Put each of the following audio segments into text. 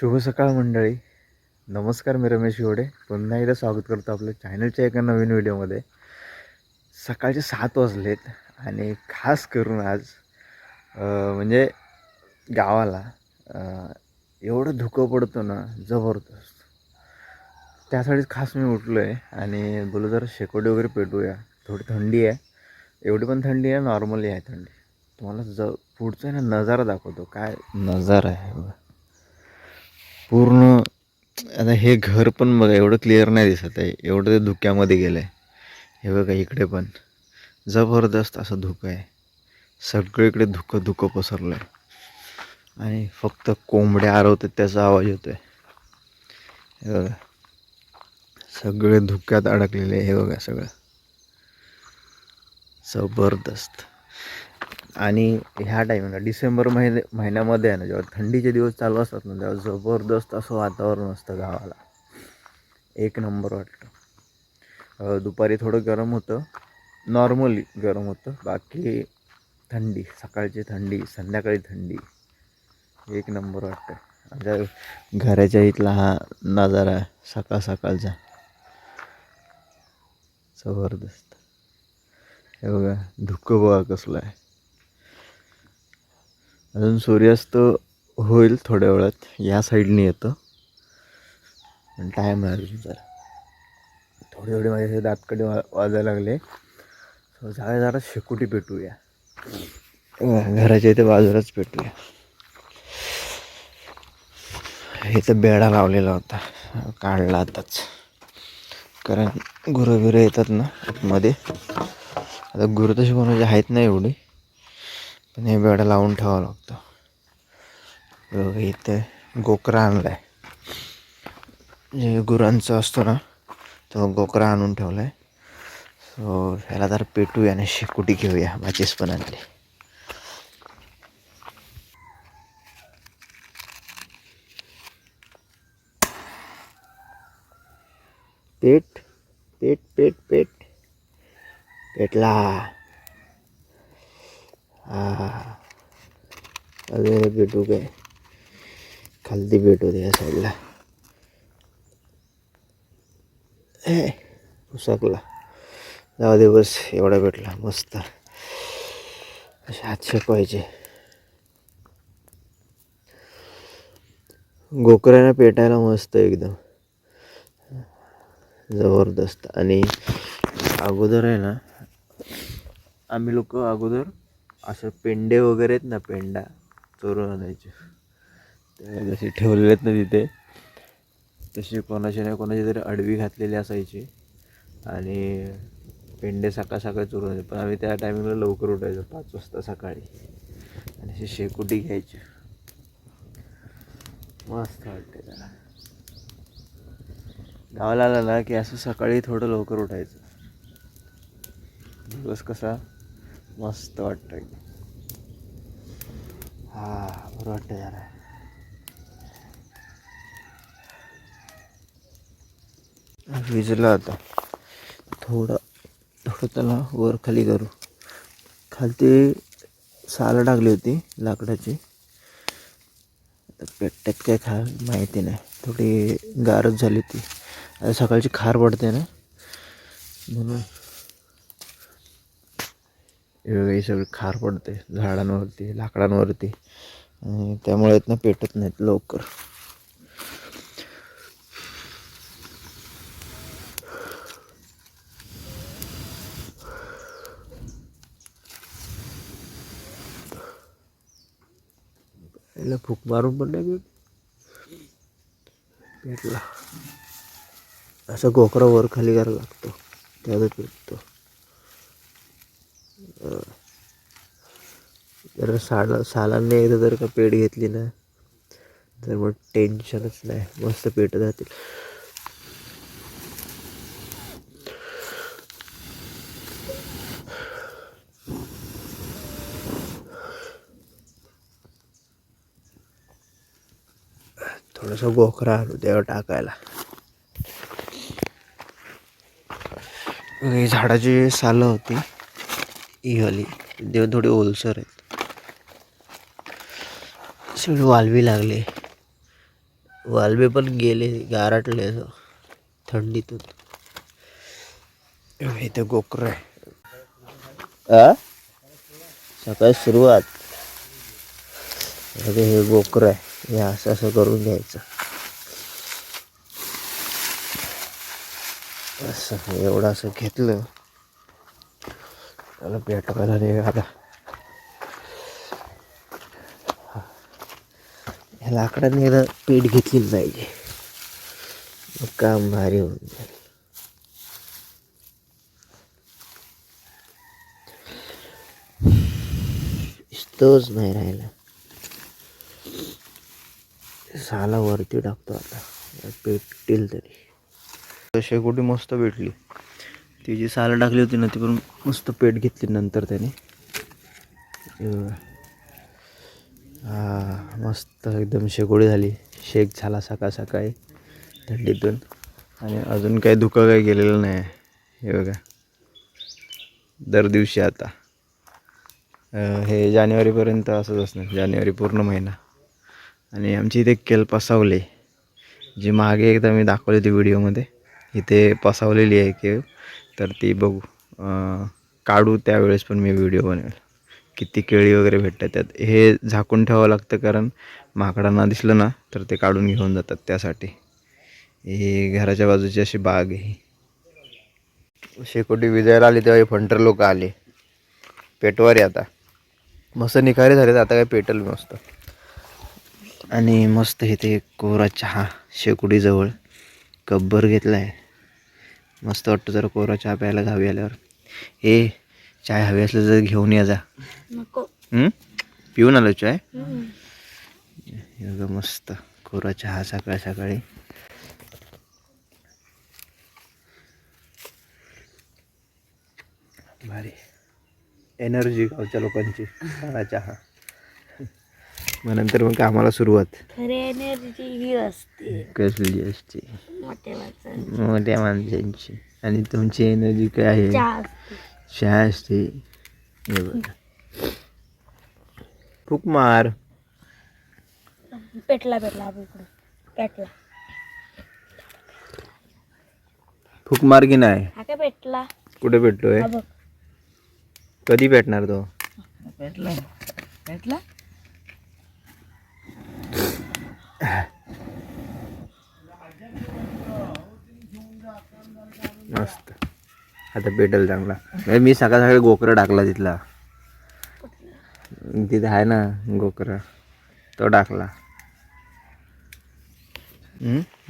शुभ सकाळ मंडळी. नमस्कार मी रमेश हिवडे. पुन्हा एकदा स्वागत करतो आपल्या चॅनलच्या एका नवीन व्हिडिओमध्ये. सकाळचे सात वाजलेत आणि खास करून आज म्हणजे गावाला एवढं धुकं पडतं ना जबरदस्त. त्यासाठीच खास मी उठलो आहे आणि बोलू जरा शेकोटी वगैरे पेटूया. थोडी थंडी आहे. एवढी पण थंडी आहे नॉर्मली आहे थंडी. तुम्हाला ज पुढचा ना नजारा दाखवतो. काय नजारा आहे बघा. पूर्ण आता हे घर पण बघा एवढं क्लिअर नाही दिसत आहे. एवढं ते धुक्यामध्ये गेलं आहे हे बघा इकडे पण. जबरदस्त असं धुकं आहे. सगळीकडे धुकं धुकं पसरलं आहे आणि फक्त कोंबड्या आरवतात त्याचा आवाज येतो आहे हे बघा. सगळे धुक्यात अडकलेले आहे हे बघा सगळं. जबरदस्त. आणि ह्या टायमिंगला डिसेंबर महिने महिन्यामध्ये आहे ना जेव्हा थंडीचे दिवस चालू असतात ना तेव्हा जबरदस्त असं वातावरण असतं गावाला. एक नंबर वाटतं. दुपारी थोडं गरम होतं. नॉर्मली गरम होतं. बाकी थंडी सकाळची थंडी संध्याकाळी थंडी एक नंबर वाटतं. आमच्या घराच्या इथला हा नजारा आहे सकाळ सकाळचा. जबरदस्त. हे बघा धुकं बघा कसलं आहे. अजून सूर्यास्त होईल थोड्या वेळात. या साईडने येतं. पण टाईम आहे अजून जरा. थोडे थोडे माझे दातकडे वा वाजायला लागले. सो जाऊया जरा शेकोटी पेटूया. घराच्या इथे बाजूलाच पेटूया. इथं बेडा लावलेला होता. काढला आताच. कारण गुरं बिरं येतात ना मध्ये आता गुरु तशी कोणाची आहेत नाही एवढी. हे बेडा लावून ठेवावं लागतं. इथे गोकरा आणला आहे जे गुरांचं असतो ना तो गोकरा आणून ठेवला आहे सो ह्याला तर पेटूया आणि शेकुटी घेऊया माझीच पण आणली पेट पेट पेट पेट. पेटला. हा वगैरे भेटू काय? खालती भेटू दे या साईडला. ए उसकला जाऊ दे बस एवढा भेटला मस्त. असे हात शेकवायचे. गोकऱ्यानं पेटायला मस्त एकदम. जबरदस्त. आणि अगोदर आहे ना आम्ही लोक अगोदर असं पेंडे वगैरे आहेत ना पेंडा चोरून आणायचे. ते जसे ठेवलेले आहेत ना तिथे तशी कोणाची नाही कोणाची तरी अडवी घातलेली असायची. आणि पेंडे सकाळ सकाळी चोरून पण आम्ही त्या टायमिंगला लवकर उठायचो पाच वाजता सकाळी. आणि अशी शेकोटी घ्यायची. मस्त वाटते त्याला. गावाला आला ना की असं सकाळी थोडं लवकर उठायचं. दिवस कसा मस्त वाटतं एकदम हा बरं वाटतं जरा. विजला आता. थोडं थोडं त्याला वर खाली करू. खालती सालं टाकली होती लाकडाची. आता पेट्यात काय खा माहिती नाही. थोडी गारच झाली होती. आता सकाळची खार पडते ना. म्हणून वेगळी सगळी खार पडते झाडांवरती लाकडांवरती. आणि त्यामुळे इथनं पेटत नाहीत लवकर. याला फूक मारून पण नाही पेटला असं गोकरा वर खाली करायला लागतो. त्यातच पेटतो जर साला सालांनी एकदा जर का पेट घेतली ना तर मग टेन्शनच नाही. मस्त पेट जातील. थोडासा गोखरा आणू त्यावर हो टाकायला. झाडाची सालं होती. ही वाली. देव थोडी ओलसर आहेत. सगळी वालवी लागली. वालबे पण गेले गारटले असं थंडीतून. इथे गोकर आहे. आ? सकाळी सुरुवात. अरे हे गोकर आहे. हे असं असं करून घ्यायचं. असं एवढं असं घेतलं. त्याला पेटवायला नाही आता ह्या लाकडाने एकदा पेट घेतली पाहिजे मग काम भारी होऊन जाईल तोच नाही राहिला साला वरती टाकतो आता पेटतील तरी शेकोटी मस्त भेटली ती जी साल टाकली होती ना ती पण मस्त पेट घेतली नंतर त्याने. हे हा मस्त एकदम शेगोळी झाली. शेक झाला सकाळ सकाळी थंडीतून. आणि अजून काही धुकं काही गेलेलं नाही. हे बघा. दर दिवशी आता. हे जानेवारीपर्यंत असंच असणार. जानेवारी पूर्ण महिना. आणि आमची इथे केल पसावली. जी मागे एकदा मी दाखवली होती व्हिडिओमध्ये इथे पसावलेली आहे केव. तर ती बघू. काढू त्यावेळेस पण मी व्हिडिओ बनवेल. किती केळी वगैरे भेटतात त्यात. हे झाकून ठेवावं लागतं कारण माकडांना दिसलं ना तर ते काढून घेऊन जातात त्यासाठी. ही घराच्या बाजूची अशी बाग आहे ही. शेकोटी विजायला आली तेव्हा हे फंटर लोक आले. पेटवारी आता. मस्त निखारे झालेत आता काय पेटल मस्त. आणि मस्त इथे कोरा चहा शेकोडीजवळ कब्बर घेतला आहे मस्त वाटतं जरा कोरा चहा प्यायला गावी आल्यावर. ए चाय हवी असलं तर घेऊन या जा. हं? पिऊन आलो चाय? हे बघा मस्त कोरा चहा सकाळ सकाळी. भारी. एनर्जी गावच्या लोकांची काळा चहा. मग नंतर मग कामाला सुरुवात. खरी एनर्जी ही असते. कसली असते? मोठ्या माणसांची. मोठ्या माणसांची. आणि तुमची एनर्जी काय आहे? चहा असते. चहा असते. हे बघा. फुक मार. पेटला पेटला आपण पेटला. फुक मार की नाही? हा काय पेटला? कुठे भेटतोय बघ. कधी भेटणार तो? पेटला पेटला मस्त. आता पेटल चांगला. म्हणजे मी सकाळ सकाळी गोकरा टाकला तिथला. तिथे आहे ना गोकरा. तो टाकला?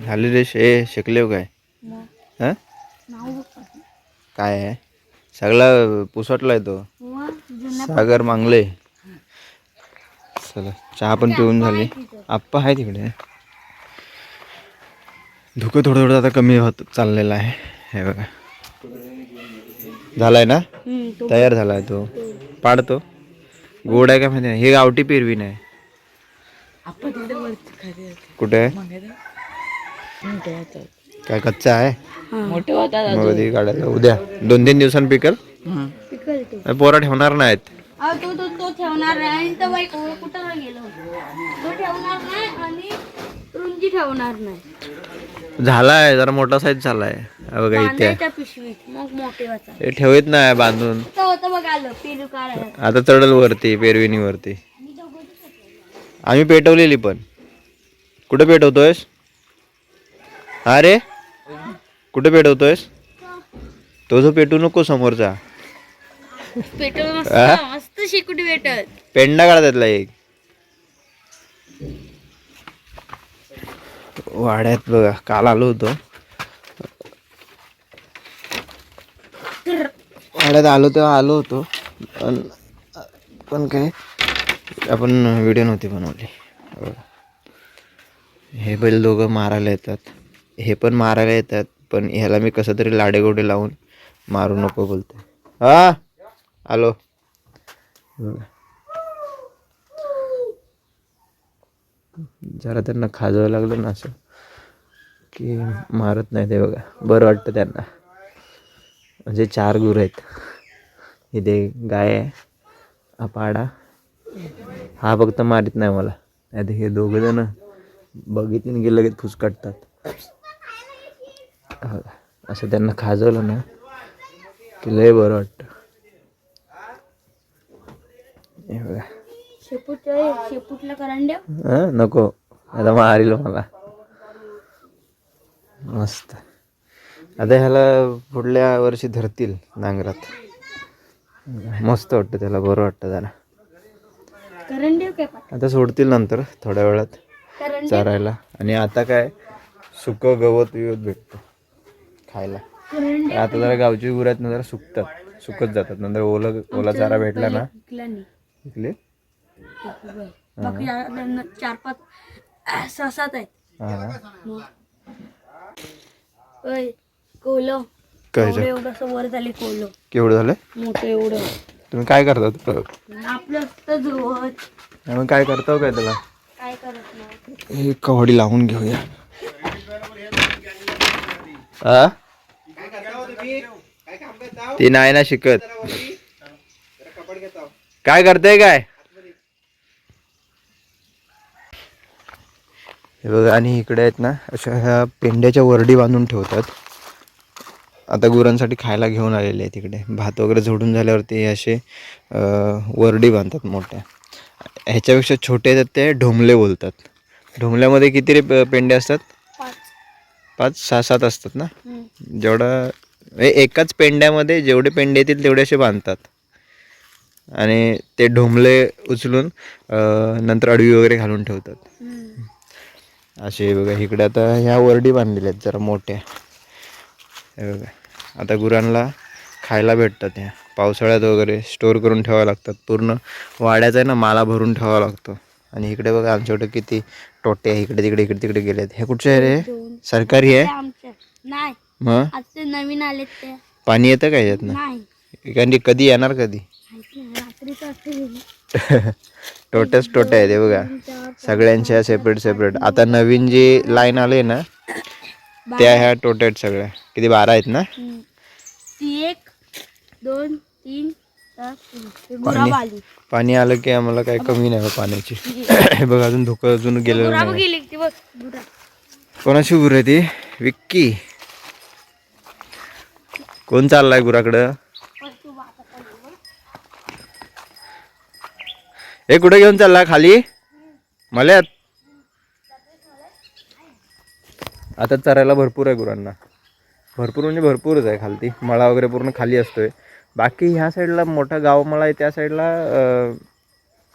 झाले रे शे शिकले काय? हां? काय आहे? सगळा पुसटलाय तो. सागर मांगले. चला चहा पण पिऊन झाली. आप्पा आहे तिकडे. धुकं थोडं थोडं आता कमी होत चाललेलं आहे. हे बघा. झालाय ना? तयार झालाय तो. पाडतो. गोड आहे का माहिती नाही. हे गावठी पेरवी नाही. कुठे काय कच्चा आहे? मोठे उद्या. दोन तीन दिवसांनी पिकल? पिकल ते अरे पोरा ठेवणार नाहीत. अहो, तो तो तो ठेवणार नाही. आणि तो बाई को- कुठं नाही गेलो? तो ठेवणार नाही आणि रुंदी ठेवणार नाही. झालाय जरा मोठा साईज झालाय. बघा इथे. ठेवत नाही बांधून. आता चढल वरती पेरविनी वरती आम्ही पेटवलेली पण. कुठे पेटवतोयस? अरे कुठे पेटवतोयस? तो जो पेटू नको समोरचा. भेटत पेंडा काढा त्यातला एक. वाड्यात बघा काल आलो होतो. वाड्यात आलो तेव्हा आलो होतो पण पण काय आपण व्हिडिओ नव्हती बनवली. हे बैल दोघं मारायला येतात. हे पण मारायला येतात पण ह्याला मी कसं तरी लाडेगोडे लावून मारू नको बोलते हा? आलो. जरा त्यांना खाजावं लागलं ना असं की मारत नाही ते बघा. बरं वाटतं त्यांना. म्हणजे चार गुरु आहेत. इथे गाय आहे हा पाडा. हा फक्त मारित नाही मला. नाही हे दोघं जण बघितून गेलं लगेच फुसकाटतात. हा, असं त्यांना खाजवलं ना की लय बरं वाटतं. हे बघा. शेपूट शेपूटला करंड्या हा, नको. आता मारील मला. मस्त. आता ह्याला पुढल्या वर्षी धरतील नांगरात. मस्त वाटतं त्याला बरं वाटतं जरा काय आता सोडतील नंतर थोड्या वेळात चारायला. आणि आता काय? सुकं गवत विवत भेटतं खायला. आता जरा गावची गुरात जरा सुकतात. सुकत जातात. नंतर ओला ओला चारा भेटला ना. विकला बाकी चार पाच सहा सात आहेत. हा ओय काय एवढं एवढं वर झाले कोलो. केवढं मोठं एवढं. तुम्ही काय करता? आपलं तर धुवत मग काय करता हो काय त्याला? काय करत नाही. हे कवडी लावून घेऊया. आ? ती नाही ना शिकत. काय करताय काय? हे बघा आणि इकडे आहेत ना अशा ह्या पेंड्याच्या वरडी बांधून ठेवतात. आता गुरांसाठी खायला घेऊन आलेले आहेत तिकडे भात वगैरे झोडून झाल्यावरती असे वरडी बांधतात मोठ्या. ह्याच्यापेक्षा छोटे आहेत ते ढोमले बोलतात. ढोमल्यामध्ये किती रे पेंडे असतात? पाच. सहा सात असतात ना. जेवढा एकाच पेंड्यामध्ये जेवढे पेंडे येतील तेवढे असे बांधतात. आणि ते ढोमले उचलून नंतर अडवी वगैरे घालून ठेवतात. असे बघा इकडे आता ह्या वरडी बांधलेल्या आहेत जरा मोठ्या. हे बघा आता गुरांना खायला भेटतात ह्या पावसाळ्यात वगैरे स्टोअर करून ठेवावं लागतात. पूर्ण वाड्याचा आहे ना माला भरून ठेवावा लागतो. आणि इकडे बघा आमच्याकडे किती टोटे आहे. इकडे तिकडे इकडे तिकडे गेलेत. हे कुठचे आहे रे? सरकारी आहे? मग? नवीन आलेत ते. पाणी येतं का याच्यातनं नाही. कारण कधी येणार कधी? टोटेच टोटे आहे ते बघा. सगळ्यांच्या सेपरेट सेपरेट आता नवीन जी लाईन आली ना त्या ह्या टोटे आहेत सगळ्या. किती बारा आहेत ना? एक दोन तीन आली पाणी आलं की आम्हाला काही कमी नाही हो पाण्याची. हे बघ अजून धुकं अजून गेलेलं नाही कोणाची गुर आहे ती? विक्की. कोण चाललाय गुराकडं? हे कुठे घेऊन चालला खाली? मल्यात? आता चरायला भरपूर आहे गुरांना. भरपूर म्हणजे भरपूरच आहे खालती. मळा वगैरे पूर्ण खाली असतोय. बाकी ह्या साईडला मोठा गाव मळा आहे त्या साईडला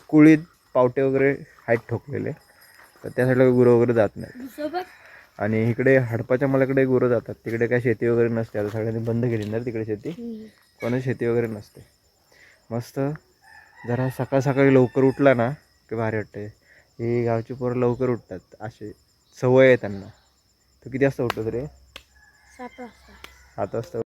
कुळीत पावटे वगैरे आहेत ठोकलेले. तर त्या साईडला गुरं वगैरे जात नाही दुसरं बघ आणि इकडे हडपाच्या मलाकडे गुरं जातात. तिकडे काय शेती वगैरे नसते. आता सगळ्यांनी बंद केली ना तिकडे शेती. कोणाची शेती वगैरे नसते. मस्त. जरा सकाळ सकाळी लवकर उठला ना की भारी वाटते ही गावची पोरं लवकर उठतात असे सवय आहे त्यांना. तू किती वाजता उठतो रे? सात वाजता. सात वाजता.